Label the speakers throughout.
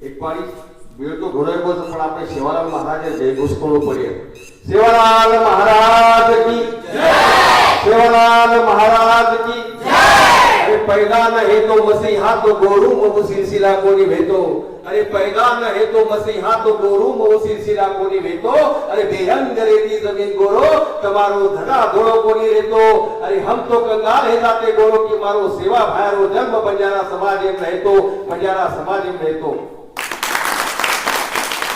Speaker 1: એક પાણી મેળ તો ઘોડો એવો છે પણ આપણે સેવાલાલ મહારાજે જય ઘોષણો પડીએ સેવાલાલ મહારાજ કી જય સેવાલાલ મહારાજ કી જય અરે પૈદા ન હે તો મસીહા તો ગોરુ મો સિલસિલા કોની વેતો અરે પૈદા ન હે તો મસીહા તો ગોરુ મો સિલસિલા કોની વેતો અરે બેહંગ ગરેતી જમીન ગોરો તમારો ધડા ઘોડો કોની રહેતો અરે હમ તો કંગાલ હે જાતે ગોરો કે મારો સેવા ભાયરો જન્મ બજારા સમાજ એમ રહેતો બજારા સમાજ એમ રહેતો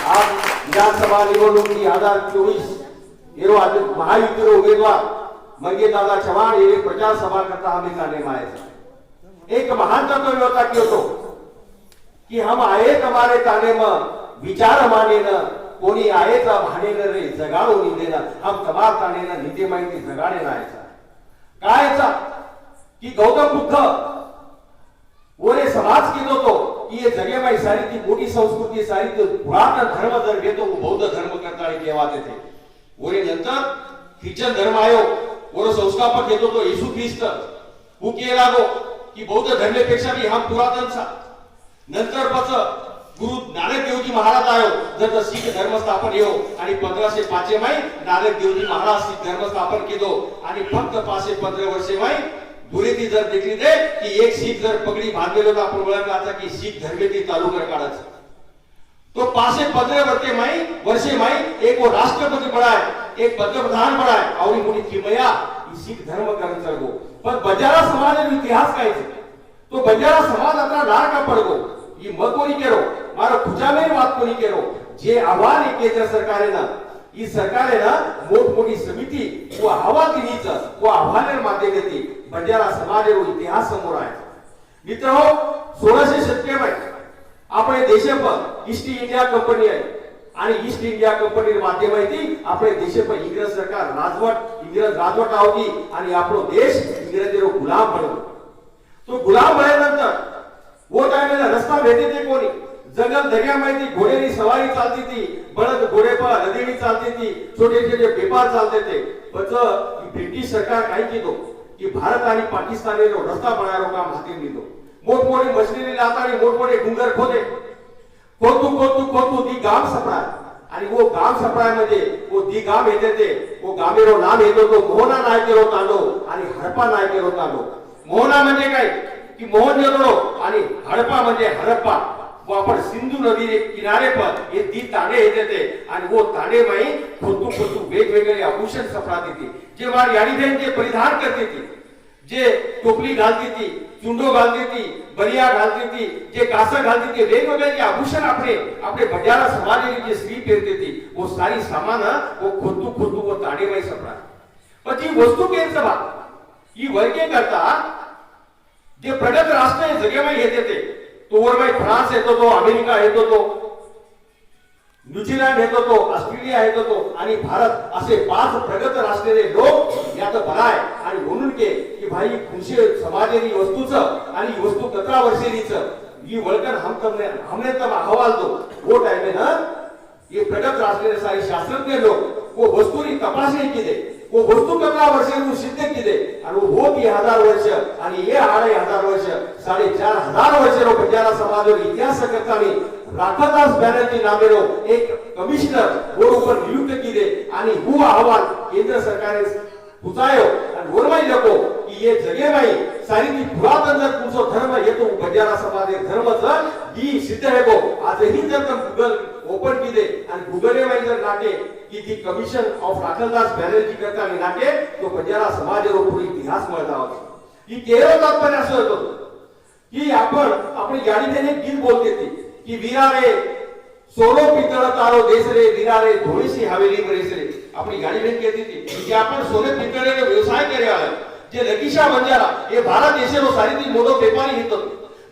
Speaker 1: आज विधानसभा निवडणुकी हजार चोवीस महायुतीवर उमेदवार दादा चव्हाण हे प्रचार सभा करता आम्ही जाणे मायाचा एक महान तत्व होता की होतो? कि हम आए कमारे ताने म विचार माने न कोणी आहे तर भाने न रे जगाडो निंदेना हम तबार ताने न माहिती जगाडे नायचा कायचा की गौतम बुद्ध हे जगे माई सारी ती मोठी संस्कृती सारी ती पुरातन धर्म जर घेतो बौद्ध धर्म करता केव्हा तेथे ओरे नंतर ख्रिश्चन धर्म आयो ओरो संस्थापक येतो तो येशू ख्रिस्त हू लागो की बौद्ध धर्मेपेक्षा मी हा पुरातनचा नंतर पच गुरु नानक देवजी महाराज आयो जर तर शीख धर्म स्थापन येऊ आणि पंधराशे पाचशे माई नानक देवजी महाराज शीख धर्म स्थापन केलो आणि फक्त पाचशे पंधरा वर्षे माई दुरी जर देखली ते की एक शीख जर पगडी बांधलेलो तर आपण ओळखला की शीख धरले ती चालू कर काढायचं. तो पाचशे पंधरा वर्षे माई वर्षे माई एक वो राष्ट्रपती बड़ा है एक पंतप्रधान बड़ा है और मोटी किमया सिख धर्म करन गो पण बंजारा समाज इतिहास काय तो बंजारा समाज आता डार का पड़गो ही मत कोणी केलो मारा मारो खुजा में बात को नहीं जे आव्हान एक केंद्र सरकार ना ही सरकार ना मोठमोठी समिती व हवा दिलीच व आव्हान माध्यम देते. बंजारा समाजेरो इतिहास समोर आहे मित्र हो सोळाशे शतके આપણે દેશે પર ઈસ્ટ ઇન્ડિયા કંપની आहे आणि ईस्ट इंडिया कंपनी माध्यमाती આપણે દેશે પર इंग्रज सरकार राजवट इंग्रज राजवट आवती आणि આપણો देश इंग्रजेरो गुलाम बनो तो गुलाम झाल्यानंतर वो टाइमला रस्ता भेटे ते कोणी जंगल दर्या माहिती घोडेनी सवारी चालती ती बळद घोडे पर नदीनी चालती ती छोटे छोटे व्यापार चालते ते पच ब्रिटिश सरकार काय केलो की भारत आणि पाकिस्तानेरो रस्ता बनायरो काम हाती લીધો मोठमोठी मशिनरी लावता आणि मोठमोठे डुंगर खोदे. खोदू खोदू खोदू ती गाम सपळाय आणि वो गाम सपडाय म्हणजे वो ती गाम येते ते. वो गामेरो नाम येतो तो. मोहना नायकेरो तांडो आणि हडपा नायकेरो तांडो. मोहना म्हणजे काय? की मोहनजोदडो आणि हडपा म्हणजे हडप्पा वापर सिंधू नदी किनारे पर हे ती ताणे येत येते आणि हो वो ताणे माई खोतू खोतू वेगवेगळे आभूषण सफळा देते जे वार याडी बहन जे परिधान करते ती. जे टोपली घालती ती चुंडो घालती ती बरिया घालती ती जे कासा घालते ती वेगवेगळे जे आभूषण आपले आपले बजारा समाजली जे स्त्री पेरते ती वो सारी सामान वो खोतू खोतू वो ताणे माई सफळा पण जी वस्तू पेर सभा ही वर्गे करता जे प्रगत राष्ट्र जगेमाई येते ते तो वरमाई फ्रान्स येत होतो अमेरिका येत होतो न्यूझीलंड येत होतो ऑस्ट्रेलिया येत होतो आणि भारत असे पाच प्रगत राष्ट्रेले लोक यात भराय आणि म्हणून के की भाई खुशी समाजेनी वस्तूच आणि वस्तू कतरा वर्षेनीच ही वळकन हम तमने हमने तब अहवाल दो. वो टाइमे ना ये प्रगत राष्ट्रेले सारे शास्त्रज्ञ लोक वो वस्तूनी तपासणी केले. वो वस्तू वर्षांनी सिद्ध केले आणि हो हजार वर्ष आणि हे आढाई हजार वर्ष साडेचार हजार वर्ष रो बंजारा समाज इतिहास करताना राखादास बॅनर्जी नामेरो एक कमिशनर बरोबर नियुक्त केले आणि हो अहवाल केंद्र सरकारने पुचायो आणि वरमाई नको की हे जगे नाही सारी ती पुरातन जर तुमचा धर्म येतो बंजारा समाज धर्मच ही सिद्ध आहे गो आजही जर गुगल ओपन केले आणि गुगल जर नाटे की ती कमिशन ऑफ राखलदास बॅनर्जी करता आणि नाटे तो बंजारा સમાજનો પૂરો इतिहास મળતા होता ही केवळ तात्पर्य असं होत. होतं की आपण आपली गाडीने एक गीत बोलते ती की वीरा रे सोलो पितळ तारो देश रे वीरा रे धोळीसी हवेली परिस रे आपली गाडीने कहती थी की आपण सोने पितळे व्यवसाय केले आले जे लगीशा बंजारा हे भारत देशे रो सारी ती मोटो पेपारी हित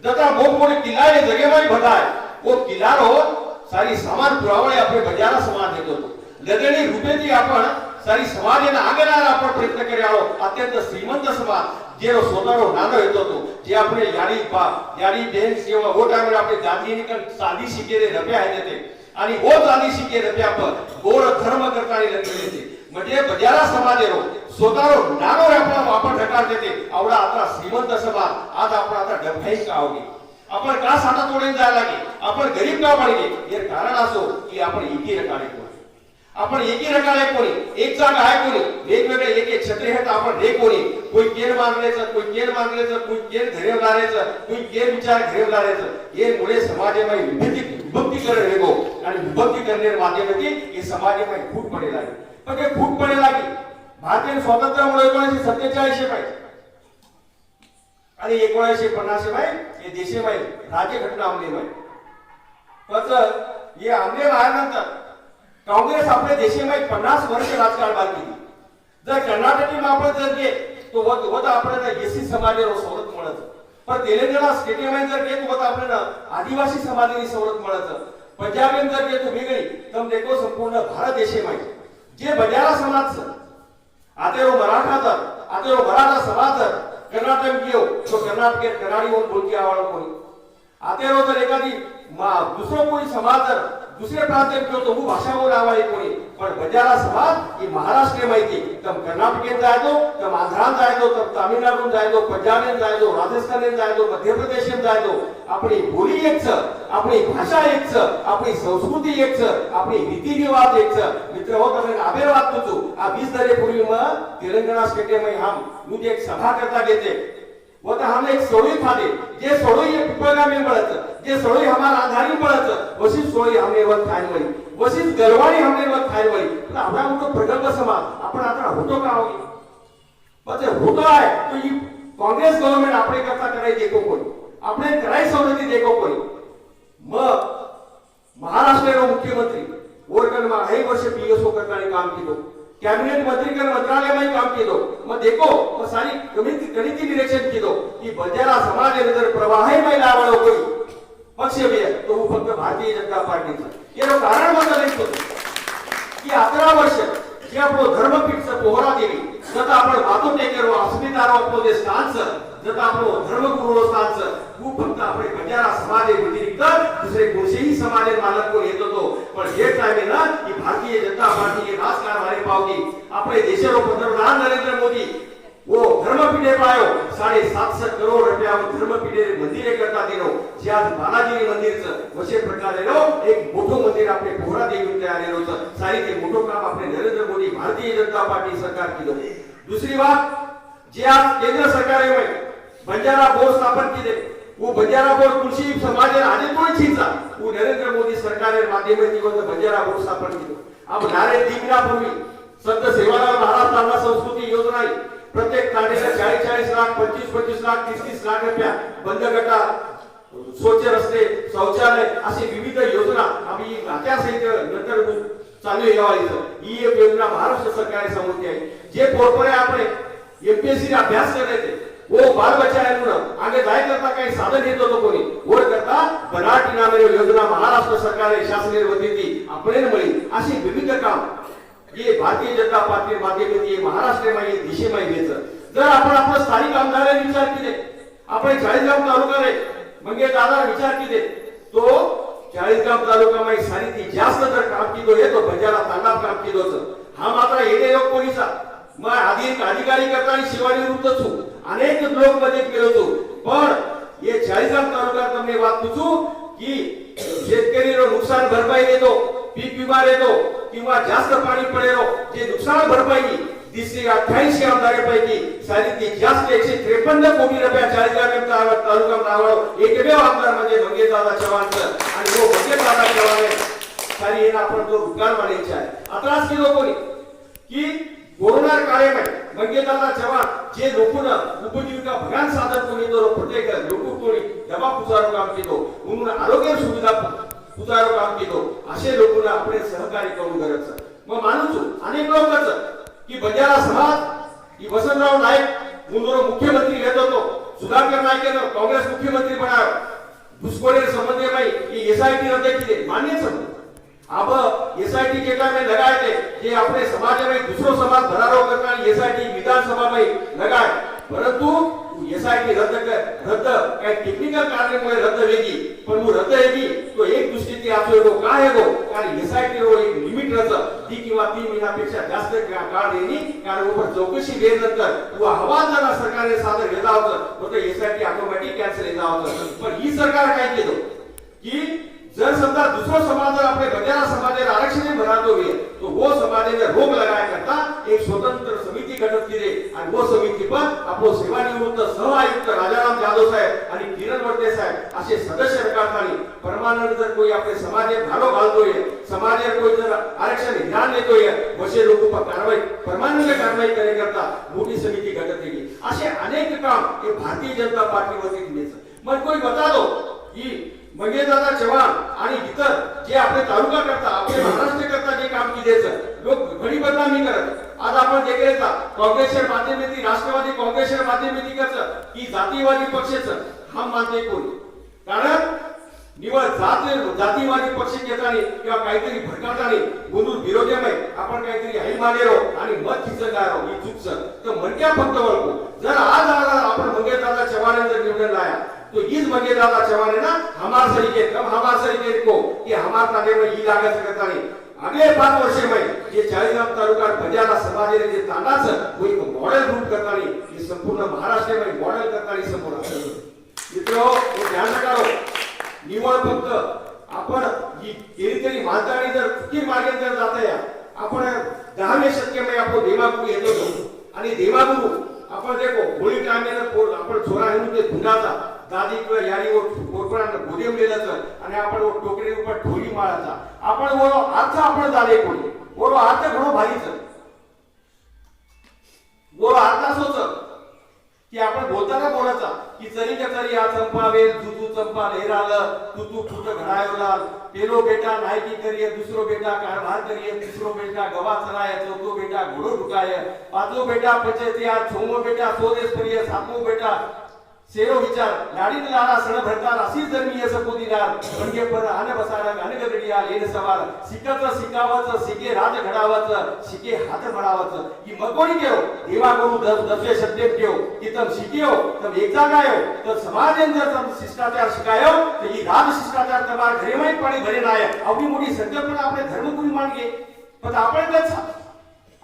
Speaker 1: जता मोठ मोठे किल्ला हे जगेमाई भटाय वो किल्ला रो सारी सामान पुरावळे आपले बंजारा समाज देत. होतो લગણી રૂપેથી આપણ સારી સમાજને આગળ આપણ પ્રયત્ન કર્યાળો अत्यंत શ્રીમંત समाज जे સોનારો નાનો હતો હતો જે આપણે યારી બા યારી બેન जेव्हा ઓ ટાઈમે આપણે ગાંધીની કણ સાદી શીખેરે રપ્યા હે તે आणि हो चाली शिके रप्या आपण गोर धर्म करतानी रचले ते. म्हणजे बजारा समाजेरो स्वतःरो नानो रापा आपण ढकार देते. आवडा आता श्रीमंत समाज आज आपण आता ढबखाई का होगी आपण का साठा तोडून जायला लागे आपण गरीब का पाहिजे हे कारण असो की आपण इकी आपण एकी रकाने कोणी एक जागा आहे कोणी वेगवेगळे एक एक छत्री आहेत आपण रे कोणी. कोई केर मानलेचं कोई केर मानलेचं कोई केर घरेव लावायचं कोई केर विचार घरेव लावायचं हे मुळे समाजामध्ये विभक्ती विभक्तीकरण हेगो आणि विभक्तीकरण करण्याच्या हे समाजामध्ये फूट पडेल आहे. पण ते फूट पडेल आहे. भारतीय स्वातंत्र्यामुळे एकोणीसशे सत्तेचाळीस पाहिजे. आणि एकोणीसशे पन्नास बाय हे देशे बाय राज्यघटना अंमली बाय पण हे अंमली आल्यानंतर काँग्रेस आपल्या देशामध्ये पन्नास वर्ष राजकारभार केली. जर कर्नाटकी मापत जर घे तो वत वत आपल्याला एसी समाजाला सवलत मिळत पण तेलंगणा स्टेटमध्ये जर घेत वत आपल्याला आदिवासी समाजाने सवलत मिळत पंजाबीन जर घेतो वेगळी तर देखो संपूर्ण भारत देशामध्ये जे बजारा समाज आतेरो मराठा जर आतेरो मराठा समाज जर कर्नाटक घेऊ तो कर्नाटक कर्नाडी होऊन बोलकी आवड कोणी? આતેરો जर एखादी मा- दुसरो कोणी समाज जर दुसरे प्रांतात गेलो तो હું ભાષા બોલાવાય कोणी पण बजारा समाज ही महाराष्ट्र माहिती तम कर्नाटकेत जायचो तम आंध्रात जायचो तम तामिळनाडून जायचो पंजाबेन जायचो राजस्थानेन जायचो मध्य प्रदेशेन जायचो आपली बोली एक छ आपली भाषा एक छ આપણી સંસ્કૃતિ એક છે આપણી રીતિ રિવાજ એક છે મિત્ર હો તમને આબેર વાત કહું છું આ 20 દરે પૂર્વીમાં તેલંગાણા સ્ટેડિયમમાં हम હું જે એક સભા કરતા घेते व तर हमने एक सोळी खाली जे सोळी हे पिपळगामी मिळायचं जे सोळी हमारा आधारी मिळायचं वशीच सोळी हमने वर खायला वळी वशीच गरवाणी हमने वर खायला वळी पण आपला मोठं प्रगल्भ समाज आपण आता होतो का होई पण ते होतो आहे तो ही काँग्रेस गव्हर्नमेंट आपले करता करायची देखो कोणी આપણે કરાઈ સવલતી દેખો કોઈ મ મહારાષ્ટ્રનો મુખ્યમંત્રી ઓરગનમાં અઢાઈ વર્ષે પીએસઓ કરતાની કામ કીધું कैबिनेट मंत्री कर मंत्रालय में काम किया मैं देखो मैं सारी गणित गणित निरीक्षण किया कि बजारा समाज अंदर प्रवाही महिला वालों पक्ष है तो वो फक्त भारतीय जनता पार्टी से ये कारण मतलब नहीं होते कि अकरा वर्ष જે આપણો ધર્મપીઠ છે પોહરા દેવી છતાં આપણે વાતો નહીં કરવા અસ્મિતાનો આપણો જે સ્થાન છે છતાં આપણો ધર્મગુરુનો સ્થાન છે હું ફક્ત આપણે બજારા સમાજે વ્યતિરિક્ત સમાજે માલક साडे सातशे करोड रुपया धर्मपीठे मंदिरे करता दिलो जे आज बालाजी मंदिरचं वशे प्रकारेलो एक मोठं मंदिर आपले पोहरा देवी तयार होतं सारी ते मोठं काम आपले नरेंद्र मोदी भारतीय जनता पार्टी सरकार केलं. दुसरी बात जे आज केंद्र सरकार में बंजारा बोर्ड स्थापन केले. वो बंजारा बोर्ड कृषी समाज आधी कोण छिंचा वो नरेंद्र मोदी सरकारे माध्यमाती बंजारा बोर्ड स्थापन केलं. अब नारे दिगना पूर्वी संत सेवालाल महाराज तांबा संस्कृती योजना आहे. प्रत्येक तांडेला चाळीस चाळीस लाख पंचवीस पंचवीस लाख तीस तीस लाख रुपया बंद गटा स्वच्छ रस्ते शौचालय अशी विविध योजना आम्ही नात्यासहित नंतर चालू यावायचं ही एक योजना महाराष्ट्र सरकारने समोर आहे. जे पोरपरे आपण एमपीएससी अभ्यास करायचे. वो बाल बच्चा है आगे जाय करता काही साधन येत होतं कोणी. वर करता बनाट नामेर योजना महाराष्ट्र सरकार शासनीय वतीची आपण मिळी अशी विविध काम ये भारतीय जनता पार्टी माध्यमात ये महाराष्ट्र ये दिशेमाई घ्यायचं जर आपण आपल्या स्थानिक आमदाराने विचार केले आपण चाळीसगाव तालुका रे म्हणजे दादा विचार केले तो चाळीसगाव तालुका माई सानिधी जास्त जर काम किलो येतो भजाला तांडाप काम केलो हा मात्र येणे योग पोलिसा मग आधी अधिकारी करता आणि शिवाजी रुपच अनेक लोक मध्ये केलो पण हे चाळीसगाव तालुक्यात तुम्ही वाद पुचू की शेतकरी नुकसान भरपाई देतो. पीक विमा देतो किंवा जास्त पाणी पडेलो जे नुकसान भरपाई दिसली अठ्ठ्याऐंशी आमदारांपैकी सारी ती जास्त एकशे त्रेपन्न कोटी रुपया चाळीसगाव तालुका नावावर एकमेव आमदार म्हणजे मंगेशदादा चव्हाणचं आणि तो मंगेशदादा चव्हाण आहे. सारी हे आपण तो रुजगार वाढायचा आहे आताच केलो कोणी की कोरोना कायम आहे मंगेशदादा चव्हाण जे लोकून उपजीविका भगान साधन कोणी तो प्रत्येक लोक कोणी दबा पुजारून काम केलो. म्हणून आरोग्य सुविधा पुजारो काम केलो. असे लोकांना आपण सहकार्य करून गरज मग मानून છું. अनेक लोकच की बंजारा समाज की वसंतराव नाईक मुंदोर मुख्यमंत्री घेत होतो. सुधाकर नाईकेनं काँग्रेस मुख्यमंत्री बनाव घुसखोरी संबंधी माई ही एसआयटी रद्द केली मान्य समज अब एसआयटी के कारण लगाए थे ये अपने समाज में दूसरो समाज भरारो करता एसआईटी विधानसभा में लगाए परंतु एसआयटी रद्द कर. रद्द काय टेक्निकल कारणामुळे रद्द वेगळी पण वो रद्द वेगळी तो एक दृष्टीने किती असो येतो काय येतो कारण एसआयटी रो एक लिमिट रच ती किंवा तीन महिन्यापेक्षा जास्त काळ देणी कारण ऊपर चौकशी वेळ नंतर व हवाल जरा सरकारने सादर केला होतं तर एसआयटी ऑटोमॅटिक कॅन्सल केला होतं. पण ही सरकार काय केलं? की जर समजा दूसरो समाज जर अपने बजारा समाज आरक्षण बनाते हुए तो वो हो समाज ने रोक लगाया करता एक स्वतंत्र समिति समिती गठित केली. आणि व समिती पण आपलो सेवानिवृत्त सह आयुक्त राजाराम जाधव साहेब आणि किरण वर्ते साहेब असे सदस्य रखातानी परमानंद जर कोणी आपले समाजे घालो घालतोय समाजे कोणी जर आरक्षण ध्यान देतोय वसे लोक कारवाई परमानंद कारवाई करण्याकरता मोठी समिती गठित केली. असे अनेक काम हे भारतीय जनता पार्टीवरती दिलेचं मग कोणी बता दो की मंगेशदादा चव्हाण आणि इतर जे आपले तालुका करता आपले महाराष्ट्र करता जे काम केलेच लोक घडी बदनामी करत. आज आपण जे केलं काँग्रेसच्या माध्यमेती राष्ट्रवादी काँग्रेसच्या माध्यमेती की जातीवादी पक्षाचं हा मान्य कोण कारण निवड जात जातीवादी पक्ष घेताना किंवा काहीतरी भडकावताना बोलून विरोधमय आपण काहीतरी आई मानेरो आणि मत खिचगारो ही चुकचं तर मनक्या फक्त ओळखू जर आज आला आपण मंगेशदादा चव्हाण जर निवडून लाया तो इस मंगेशदादा चव्हाण है ना हमार सरीके कब हमार सरीके को कि हमार ताने में ई लागत करता नहीं. अगले पाच वर्षे में ये चाळीसगाव तालुका बजारा समाजाने जे तांडाचं वो एक मॉडेल रूप करता नहीं ये संपूर्ण महाराष्ट्र में मॉडेल करता नहीं संपूर्ण मित्र हे ध्यान रखारो निवड फक्त आपण ही केली तरी माणसाने जर चुकी मार्गे जर जात या आपण दहावे शतकेमध्ये आपण देवागुरु येत होतो. आणि देवागुरु आपण देखो होळी टाइमने आपण छोरा हिंदू ते धुंडाचा दादी किंवा यारीवर कोरपणानं गोदेम लिहिल्याचं आणि आपण वो टोकरी उपर ढोली माळाचा. आपण वो अर्थ आपण झाले कोणी. वो अर्थ घणो भारीच वो अर्थ असोच की आपण बोलताना बोलायचा. की चरी का चरी हा चंपा तू जुजू चंपा लेराल तू तू फुट घडायला. पेलो बेटा नायकी करिये दुसरो बेटा कारभार करिये तिसरो बेटा गवा चराय चौथो बेटा घोडो ढुकाय. पाचो बेटा पचेतिया छोमो बेटा सोदेश परिय सातमो बेटा सेरो विचार लाडीन लाडा सण भरतार अशी जन्मी असं पोदिनार म्हणजे पर आन बसाडा गानगदडिया लेन सवार. शिकत शिकावच शिके राज घडावच शिके हात मडावच ही मकोणी केव देवा गुरु दस दसवे शब्दे ठेव की तम शिकियो तम एक जागायो तर समाज अंदर तम शिष्टाचार शिकायो तर ही राज शिष्टाचार तमार घरे माहीत पाणी घरे नाय आवडी मोठी संकल्पना आपले धर्मगुरू मानगे पण आपण कच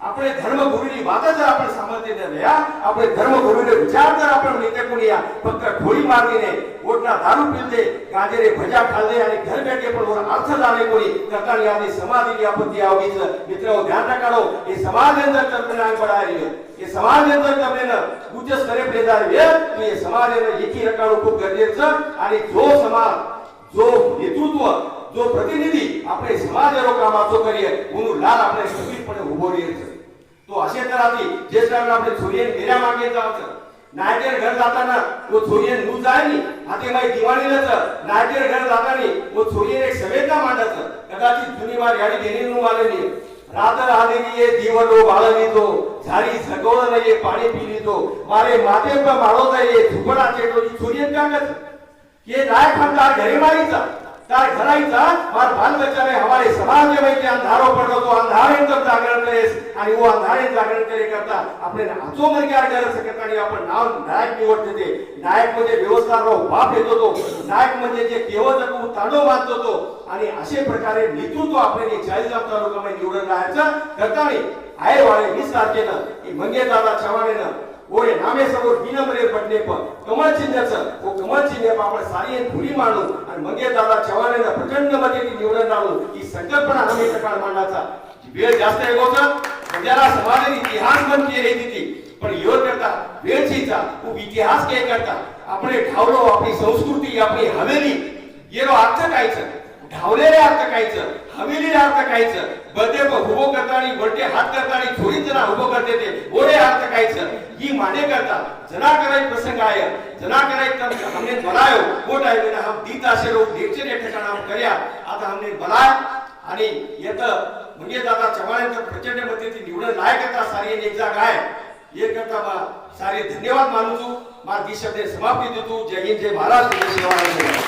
Speaker 1: આપણે ધર્મગુરુની વાત જ આપણે સાંભળતી રહ્યા આપણે ધર્મગુરુને વિચાર કર આપણે નીચે કુણ્યા પત્ર ગોળી મારીને ઓટના દારૂ પીલદે ગાજરે ભજા ખાલે અને ઘર બેઠે પણ ઓર અર્થ દાને કોઈ કરતાની આની સમાજની આપત્તિ આવી છે મિત્રો ધ્યાન રાખો એ સમાજ અંદર તમને ના આવી રહ્યો એ સમાજ અંદર તમને ન ઉચ્ચ સ્તરે પ્રેજાર વે તો એ સમાજ એને એકી રકાણું ખૂબ ગરજે છે અને જો સમાજ જો નેતૃત્વ જો પ્રતિનિધિ આપણે સમાજ એવો કામ આતો કરીએ હું લાલ આપણે સભીપણે ઉભો રહીએ છીએ तो असे तर आधी ज्येष्ठांना आपले छोरियन मेऱ्या मागे जायचं नायकेर घर जाताना तो छोरियन नू जायनी हाते माई दिवाणीलाच नायकेर घर जाताना तो छोरियन एक सवेदना मांडायचं कदाचित जुनी मार याडी गेली नू आलेली रात आलेली ये दिवलो बाळली तो. झाली झगवळ नाहीये पाणी पिली तो. मारे माते पण माळो जाईये झुकडा चेटोची छोरियन कागद. के नायक म्हणता घरी मारीचा. तार घराईचा और बाल बच्चाने हमारे समाज में भाई अंधारों पडलो तो अंधारे एकदम जागरण करेस आणि वो अंधारे जागरण करे करता आपले आचो मर्याद कर सकत आणि आपण नाव नायक निवडते ते नायक म्हणजे व्यवस्थापक बाप येतो तो नायक म्हणजे जे केवळ जगू तांडव मानतो तो. आणि असे प्रकारे नेतृत्व आपल्याला चाळीसगाव तालुक्यामध्ये निवडून राहायचं करताना आहे वाळे वीस तारखेनं मंगे दादा चव्हाणेनं ओरे नामे समोर विनम्रे पडणे पण कमळ चिन्हाचं वो कमळ चिन्ह आपण सारी धुरी मांडू आणि मग दादा चव्हाण यांना प्रचंडमध्ये निवडून आणून ही संकल्पना हमी सकाळ मांडायचा वेळ जास्त आहे गोचा ज्याला समाजाने इतिहास बन केली ती पण यो करता वेळ चीचा खूप इतिहास काय करता. आपण ठावलो आपली संस्कृती आपली हवेली येलो आजचं कायचं धावलेले अर्थ खायचं हवेली अर्थ खायचं बदे हुबो करतानी बटे हात करतानी थोडी जना हुबो करते ते ओढे अर्थ खायचं ही माने करता जना कराई प्रसंग आय जना कराई हमने बलायो. वो टाइम में हम दीत असे लोक देवचे ने ठिकाणा करया. आता हमने बलाय आणि येत म्हणजे दादा चव्हाण प्रचंड निवड निवडण करता सारी एक जाग आहे. एक करता बा सारे धन्यवाद मानू तू. मा दिशा समाप्ती देतो. जय हिंद जय महाराष्ट्र. जय